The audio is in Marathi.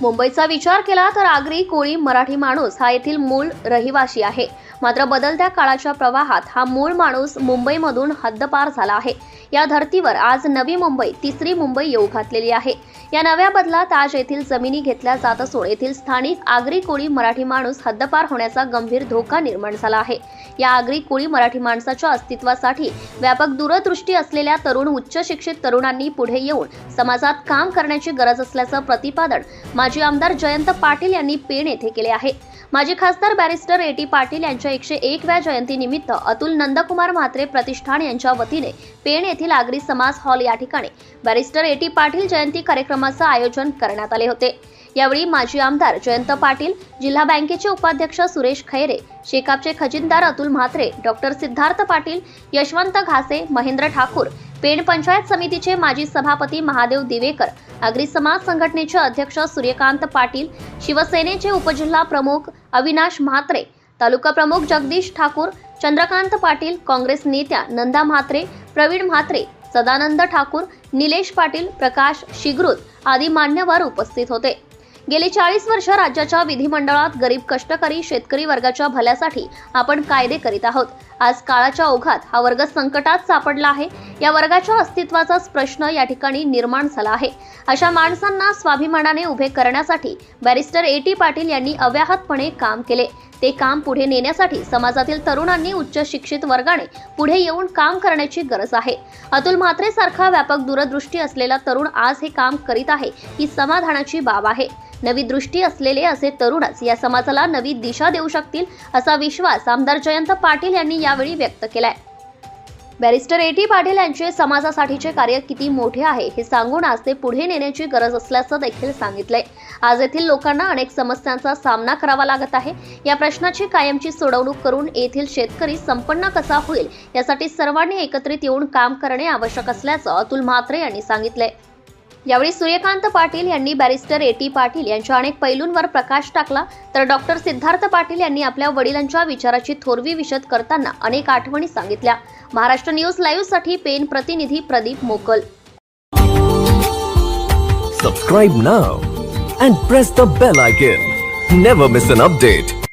मुंबईचा विचार केला तर आगरी कोळी मराठी माणूस हा येथील मूळ रहिवाशी आहे. मात्र बदलत्या काळाच्या प्रवाहात हा मूळ माणूस मुंबईमधून हद्दपार झाला आहे. या धर्तीवर आज नवी मुंबई तिसरी मुंबई येऊ घातलेली आहे. या नव्या बदलात आज येथील जमिनी घेतल्या जात असून येथील स्थानिक आगरी कोळी मराठी माणूस हद्दपार होण्याचा गंभीर धोका निर्माण झाला आहे. या आगरी कोळी मराठी माणसाच्या अस्तित्वासाठी व्यापक दूरदृष्टी असलेल्या तरुण उच्च शिक्षित तरुणांनी पुढे येऊन समाजात काम करण्याची गरज असल्याचं प्रतिपादन माजी आमदार जयंत पाटील यांनी पेण येथे केले आहे. माजी खासदार बॅरिस्टर ए टी पाटील यांच्या एकशे एकव्या जयंतीनिमित्त अतुल नंदकुमार म्हात्रे प्रतिष्ठान यांच्या वतीने पेण येथील आगरी समाज हॉल या ठिकाणी बॅरिस्टर ए टी पाटील जयंती कार्यक्रमाचं आयोजन करण्यात आले होते. यावेळी माजी आमदार जयंत पाटील जिल्हा बँकेचे उपाध्यक्ष सुरेश खैरे शेकापचे खजिनदार अतुल म्हात्रे डॉक्टर सिद्धार्थ पाटील यशवंत घासे महेंद्र ठाकूर पेण पंचायत समितीचे माजी सभापती महादेव दिवेकर आगरी समाज संघटनेचे अध्यक्ष सूर्यकांत पाटील शिवसेनेचे उपजिल्हा प्रमुख अविनाश म्हात्रे तालुका प्रमुख जगदीश ठाकूर चंद्रकांत पाटील काँग्रेस नेत्या नंदा म्हात्रे प्रवीण म्हात्रे सदानंद ठाकूर निलेश पाटील प्रकाश शिग्रुत आदी मान्यवर उपस्थित होते. गेली चाळीस वर्ष राज्याच्या विधिमंडळात गरीब कष्टकरी शेतकरी वर्गाच्या भल्यासाठी आपण कायदे करीत आहोत. आज काळाच्या ओघात हा वर्ग संकटात सापडला आहे. या वर्गाच्या अस्तित्वाचाच प्रश्न या ठिकाणी निर्माण झाला आहे. अशा माणसांना स्वाभिमानाने उभे करण्यासाठी बॅरिस्टर ए टी पाटील यांनी अव्याहतपणे काम केले. ते काम पुढे नेण्यासाठी समाजातील तरुणांनी उच्च शिक्षित वर्गाने पुढे येऊन काम करण्याची गरज आहे. अतुल म्हात्रे सारखा व्यापक दूरदृष्टी असलेला तरुण आज हे काम करीत आहे ही समाधानाची बाब आहे. नवी दृष्टी असलेले असे तरुणच या समाजाला नवी दिशा देऊ शकतील असा विश्वास आमदार जयंत पाटील यांनी यावेळी व्यक्त केलाय. बॅरिस्टर ए टी पाटील यांचे समाजासाठीचे कार्य किती मोठे आहे हे सांगून आज ते पुढे नेण्याची गरज असल्याचं देखील सांगितलंय. आज येथील लोकांना अनेक समस्यांचा सामना करावा लागत आहे. या प्रश्नाची कायमची सोडवणूक करून येथील शेतकरी संपन्न कसा होईल यासाठी सर्वांनी एकत्रित येऊन काम करणे आवश्यक असल्याचं अतुल म्हात्रे यांनी सांगितलंय. यावेळी सूर्यकांत पाटील यांनी बॅरिस्टर ए टी पाटील यांच्या अनेक पैलूंवर प्रकाश टाकला. तर डॉक्टर सिद्धार्थ पाटील यांनी आपल्या वडिलांच्या विचाराची थोरवी विशद करताना अनेक आठवणी सांगितल्या. महाराष्ट्र न्यूज लाईव्हसाठी पेन प्रतिनिधी Pradeep Mokal. Subscribe now and press the bell icon never miss an update